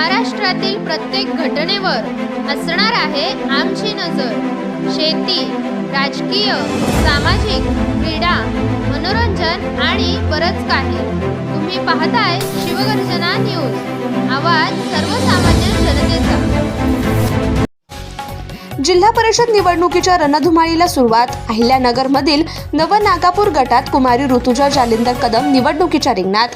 महाराष्ट्रातील प्रत्येक घटनेवर असणार आहे आमची नजर. शेती राजकीय सामाजिक क्रीडा मनोरंजन आणि बरंच काही. तुम्ही पाहताय शिवगर्जना न्यूज. आवाज सर्वसामान्य जनतेचा. जिल्हा परिषद निवडणुकीच्या रणधुमाळीला सुरुवात. अहिल्यानगरमधील नवनागापूर गटात कुमारी ऋतुजा जालिंदर कदम निवडणुकीच्या रिंगणात.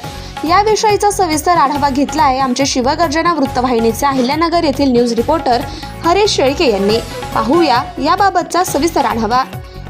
याविषयीचा सविस्तर आढावा घेतला आहे आमच्या शिवगर्जना वृत्तवाहिनीचे अहिल्यानगर येथील न्यूज रिपोर्टर हरीश शेळके यांनी. पाहूया याबाबतचा सविस्तर आढावा.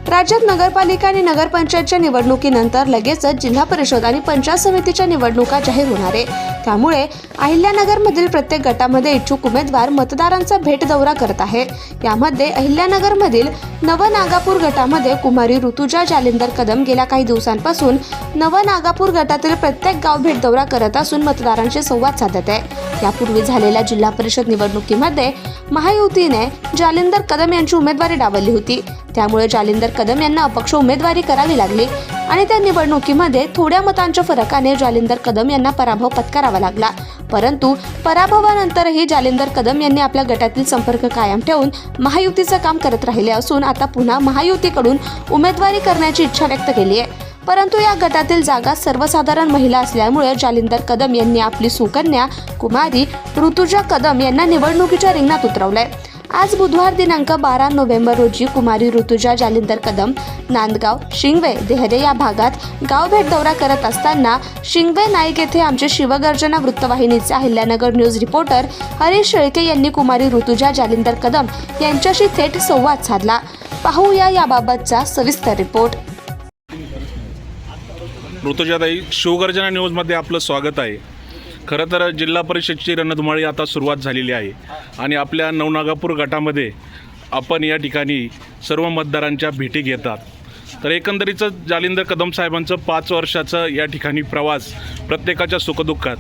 राज्यात नगरपालिका आणि नगरपंचायतच्या निवडणुकीनंतर लगेचच जिल्हा परिषद आणि पंचायत समितीच्या निवडणुका जाहीर होणार आहे. त्यामुळे अहिल्यानगरमधील प्रत्येक गटामध्ये इच्छुक उमेदवार मतदारांचा भेट दौरा करत आहे. यामध्ये अहिल्यानगरमधील नवनागापूर गटामध्ये कुमारी ऋतुजा जालिंदर कदम गेल्या काही दिवसांपासून नवनागापूर गटातील प्रत्येक गाव भेट दौरा करत असून मतदारांशी संवाद साधत आहे. यापूर्वी झालेल्या जिल्हा परिषद निवडणुकीमध्ये महायुतीने जालिंदर कदम यांची उमेदवारी डावलली होती. त्यामुळे जालिंदर कदम यांना अपक्ष उमेदवारी करावी लागली. आणि त्या निवडणुकीमध्ये थोड्या मतांच्या फरकाने जालिंदर कदम यांना पराभव पत्करावा लागला. परंतु पराभवानंतरही जालिंदर कदम यांनी आपल्या गटातील संपर्क कायम ठेवून महायुतीचं काम करत राहिले असून आता पुन्हा महायुतीकडून उमेदवारी करण्याची इच्छा व्यक्त केली आहे. परंतु या गटातील जागा सर्वसाधारण महिला असल्यामुळे जालिंदर कदम यांनी आपली सुकन्या कुमारी ऋतुजा कदम यांना निवडणुकीच्या रिंगणात उतरवलंय. आज बुधवार दिनांक बारा नोव्हेंबर रोजी कुमारी ऋतुजा जालिंदर कदम नांदगाव शिंगवे देहरे या भागात गाव भेट दौरा करत असताना शिंगवे नाईक येथे आमचे शिवगर्जना वृत्तवाहिनीचे अहिल्यानगर न्यूज रिपोर्टर हरीश शेळके यांनी कुमारी ऋतुजा जालिंदर कदम यांच्याशी थेट संवाद साधला. पाहूया याबाबतचा सविस्तर रिपोर्ट. ऋतुजाताई शिवगर्जना न्यूजमध्ये आपलं स्वागत आहे. खरं तर जिल्हा परिषदची रणधुमाळी आता सुरुवात झालेली आहे. आणि आपल्या नवनागापूर गटामध्ये आपण या ठिकाणी सर्व मतदारांच्या भेटी घेतात. तर एकंदरीतच जालिंदर कदम साहेबांचं पाच वर्षाचं या ठिकाणी प्रवास प्रत्येकाच्या सुखदुःखात.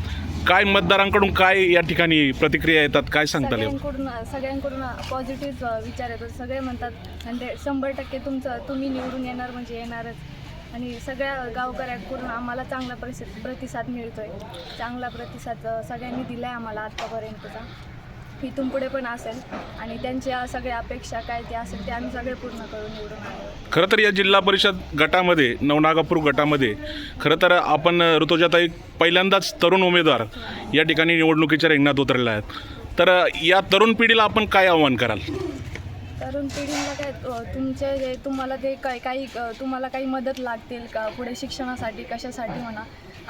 काय मतदारांकडून काय या ठिकाणी प्रतिक्रिया येतात काय सांगता येईल? सगळ्यांकडून सगळ्यांकडून पॉझिटिव्ह विचार येतात. सगळे म्हणतात हंड्रेड शंभर टक्के तुमचं तुम्ही निवडून येणार म्हणजे येणारच. आणि सगळ्या गावकऱ्यांकडून आम्हाला चांगला प्रतिसाद प्रतिसाद मिळतोय. चांगला प्रतिसाद अ, सगळ्यांनी दिला आहे आम्हाला आत्तापर्यंतचा इथून पुढे पण असेल. आणि त्यांच्या सगळ्या अपेक्षा काय ते असेल ते आम्ही सगळे पूर्ण करून निवडून आलो. खरं तर या जिल्हा परिषद गटामध्ये नवनागापूर गटामध्ये खरं तर आपण ऋतुजाताई पहिल्यांदाच तरुण उमेदवार या ठिकाणी निवडणुकीच्या रिंगणात उतरलेल्या आहेत तर या तरुण पिढीला आपण काय आव्हान कराल? तरुण पिढीला काय तुमचे जे तुम्हाला ते काय काही तुम्हाला काही मदत लागतील का पुढे शिक्षणासाठी कशासाठी म्हणा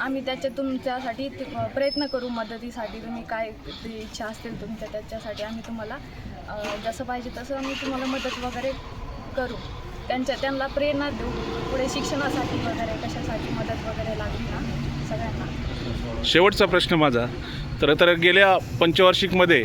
आम्ही त्याच्या तुमच्यासाठी प्रयत्न करू मदतीसाठी. तुम्ही काय इच्छा असतील तुमच्या त्याच्यासाठी आम्ही तुम्हाला जसं पाहिजे तसं आम्ही तुम्हाला मदत वगैरे करू. त्यांच्या त्यांना प्रेरणा देऊ. पुढे शिक्षणासाठी वगैरे कशासाठी मदत वगैरे लागली ना सगळ्यांना. शेवटचा प्रश्न माझा. तर तर गेल्या पंचवार्षिकमध्ये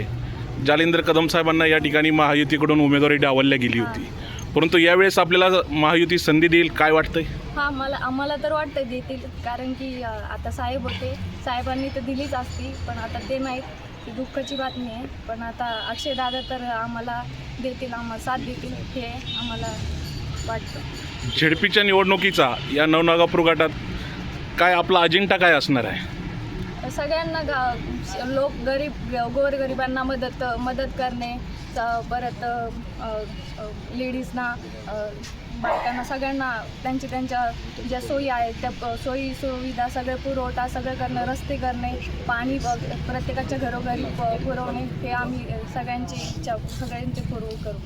जालिंदर कदम साहेबांना या ठिकाणी महायुतीकडून उमेदवारी डावलल्या गेली होती. परंतु यावेळेस आपल्याला महायुती संधी देईल काय वाटतंय? हां मला आम्हाला तर वाटतं देतील. कारण की अ, आता साहेब होते. साहेबांनी तर दिलीच असती पण आता ते नाहीत. ही दुःखाची बातमी आहे. पण आता अक्षय दादा तर आम्हाला देतील आम्हाला साथ देतील. हे आम्हाला वाटतं. झेडपीच्या निवडणुकीचा या नवनागापूर गटात काय आपला अजेंडा काय असणार आहे? सगळ्यांना गा लोक गरीब गोरगरिबांना मदत मदत करणे परत लेडीजना बायकांना सगळ्यांना त्यांच्या त्यांच्या ज्या सोयी आहेत त्या सोयी सुविधा सगळे पुरवठा सगळं करणं रस्ते करणे पाणी प्रत्येकाच्या घरोघरी प- पुरवणे हे आम्ही सगळ्यांची इच्छा सगळ्यांचे पुरवू करू.